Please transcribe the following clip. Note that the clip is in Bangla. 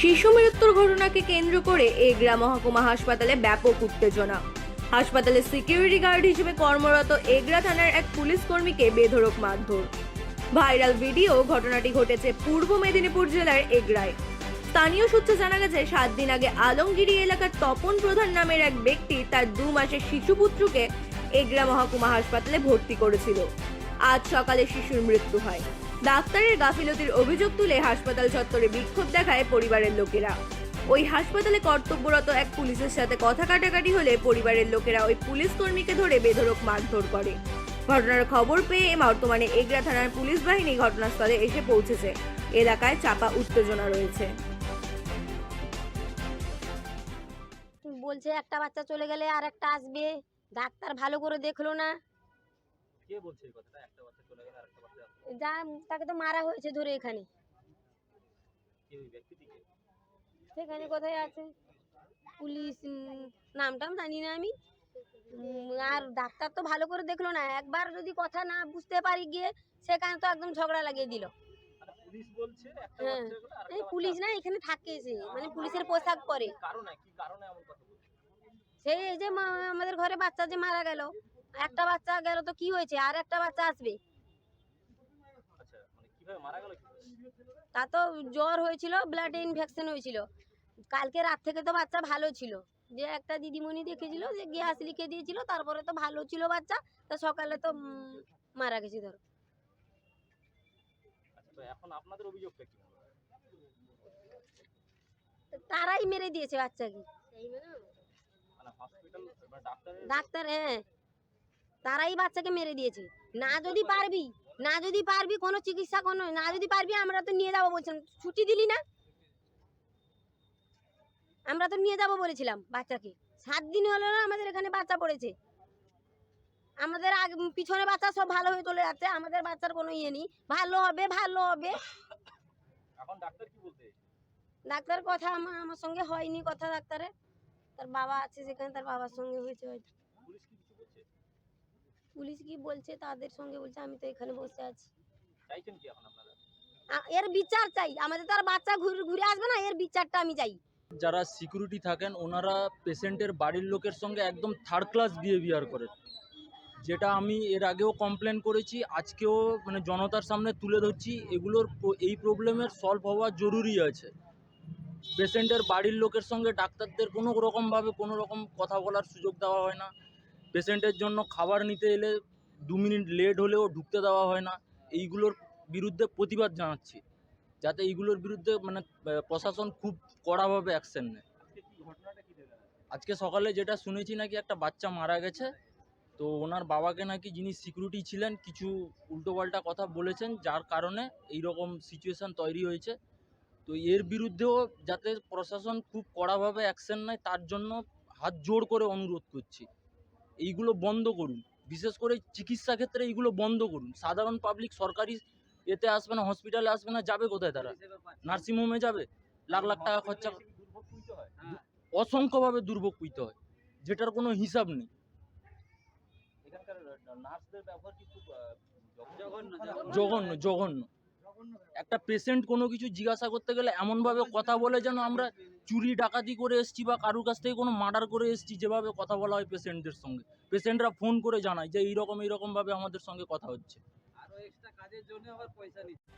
শিশু মৃত্যুর ঘটনাকে কেন্দ্র করে এগরা মহকুমা হাসপাতালে ব্যাপক উত্তেজনা। হাসপাতালে সিকিউরিটি গার্ড হিসেবে কর্মরত এগরা থানার এক পুলিশ কর্মীকে বেধড়ক মারধর। ভাইরাল ভিডিও ঘটনাটি ঘটেছে পূর্ব মেদিনীপুর জেলার এগরায়। স্থানীয় সূত্রে জানা গেছে, সাত দিন আগে আলমগিরি এলাকার তপন প্রধান নামের এক ব্যক্তি তার দু মাসের শিশুপুত্রকে এগরা মহকুমা হাসপাতালে ভর্তি করেছিল। আজ সকালে শিশুর মৃত্যু হয়। ডাক্তারের গাফিলতির অভিযোগ তুলে হাসপাতাল চত্বরে বিক্ষোভ দেখায় পরিবারের লোকেরা। ওই হাসপাতালে কর্তব্যরত এক পুলিশের সাথে কথা কাটাকাটি হলে পরিবারের লোকেরা ওই পুলিশ কর্মীকে ধরে বেধরক মারধর করে। ঘটনার খবর পেয়ে বর্তমানে এগরা থানার পুলিশ বাহিনী ঘটনাস্থলে এসে পৌঁছেছে। এলাকায় চাপা উত্তেজনা রয়েছে। বলছে একটা বাচ্চা চলে গেলে আর একটা আসবে। ডাক্তার ভালো করে দেখল না। কে বলছে এই কথাটা? একটা বাচ্চা চলে গেলে বাচ্চা আসবে যা তাকে তো মারা হয়েছে ধরে এখানে। সেখানে কোথায় আছে? পুলিশ নামটাম জানি না আমি। আর ডাক্তার তো ভালো করে দেখল না। একবার যদি কথা না বুঝতে পারি গিয়ে সেখানে তো একদম ঝগড়া লাগিয়ে দিল। একটা হ্যাঁ। এই পুলিশ না এখানে থাকে সে মানে পুলিশের পোশাক পরে। সেই এই যে আমাদের ঘরে বাচ্চা যে মারা গেল একটা বাচ্চা গেল তো কি হয়েছে? আর একটা বাচ্চা আসবে আচ্ছা মানে কীভাবে মারা গেল কি তা তো জ্বর হয়েছিল ব্লাড ইনফেকশন হয়েছিল। কালকে রাত থেকে তো বাচ্চা ভালো ছিল। যে একটা দিদিমণি দেখেছিল যে গ্যাস লিখে দিয়েছিল তারপরে তো ভালো ছিল বাচ্চা তা সকালে তো মারা গেছে ধরো। আচ্ছা এখন আপনাদের অভিযোগটা কি? তারাই মেরে দিয়েছে বাচ্চাকে। মানে ডাক্তার হ্যাঁ। তারাই বাচ্চাকে মেরে দিয়েছে। না যদি পারবি না যদি পারবি কোনো চিকিৎসা কোনো না যদি পারবি আমরা তো নিয়ে যাব বলছিলাম। ছুটি দিলি না? আমরা তো নিয়ে যাব বলেছিলাম বাচ্চাকে। সাত দিন হলো না আমাদের এখানে বাচ্চা পড়েছে। আমাদের আগে পিছনে বাচ্চা সব ভালো হয়ে চলে যাচ্ছে আমাদের বাচ্চার কোনো ইয়ে নেই। ভালো হবে ভালো হবে। এখন ডাক্তার কি বলতে ডাক্তার কথা আমার আমার সঙ্গে হয়নি কথা ডাক্তারের। তার বাবা আছে সেখানে তার বাবার সঙ্গে হয়েছে হয়তো। পুলিশ কি বলছে তাদের সঙ্গে বলছে আমি তো এখানে বসে আছি। এর বিচার চাই। আমাদের তো আর বাচ্চা ঘুরে ঘুরে আসবে না এর বিচারটা আমি চাই। যারা সিকিউরিটি থাকেন ওনারা পেশেন্টের বাড়ির লোকের সঙ্গে একদম থার্ড ক্লাস বিহেভিয়ার করেন। যেটা আমি এর আগেও কমপ্লেন করেছি আজকেও মানে জনতার সামনে তুলে ধরছি এগুলোর এই প্রবলেমের সলভ হওয়া জরুরি আছে। পেশেন্টের বাড়ির লোকের সঙ্গে ডাক্তারদের কোনো রকমভাবে কোনো রকম কথা বলার সুযোগ দেওয়া হয় না। পেশেন্টের জন্য খাবার নিতে এলে দু মিনিট লেট হলেও ঢুকতে দেওয়া হয় না। এইগুলোর বিরুদ্ধে প্রতিবাদ জানাচ্ছি। যাতে এইগুলোর বিরুদ্ধে মানে প্রশাসন খুব কড়াভাবে অ্যাকশন নেয়। আজকে সকালে যেটা শুনেছি নাকি একটা বাচ্চা মারা গেছে। তো ওনার বাবাকে নাকি যিনি সিকিউরিটি ছিলেন, কিছু উল্টোপাল্টা কথা বলেছেন, যার কারণে এই রকম সিচুয়েশন তৈরি হয়েছে। তো এর বিরুদ্ধেও যাতে প্রশাসন খুব কড়াভাবে অ্যাকশন নেয়, তার জন্য হাত জোড় করে অনুরোধ করছি। এইগুলো বন্ধ করুন। বিশেষ করে চিকিৎসা ক্ষেত্রে এইগুলো বন্ধ করুন। সাধারণ পাবলিক সরকারি এতে আসবে না হসপিটালে আসবে না যাবে কোথায় তারা? নার্সিংহোমে যাবে। লাখ লাখ টাকা খরচা দুর্ভোগ অসংখ্যভাবে দুর্ভোগ পেতে হয়। যেটার কোনো হিসাব নেই। এখানকার নার্সদের ব্যবহার কি খুব আহ, জঘন্য। জঘন্য জঘন্য। একটা পেশেন্ট কোনো কিছু জিজ্ঞাসা করতে গেলে এমনভাবে কথা বলে যেন আমরা চুরি, ডাকাতি করে এসছি বা কারুর কাছ থেকে কোনো মার্ডার করে এসছি যেভাবে কথা বলা হয় পেশেন্টদের সঙ্গে। পেশেন্টরা ফোন করে জানায় যে এইরকম, এইরকমভাবে আমাদের সঙ্গে কথা হচ্ছে। আরও এক্সট্রা কাজের জন্য আবার পয়সা নিচ্ছে।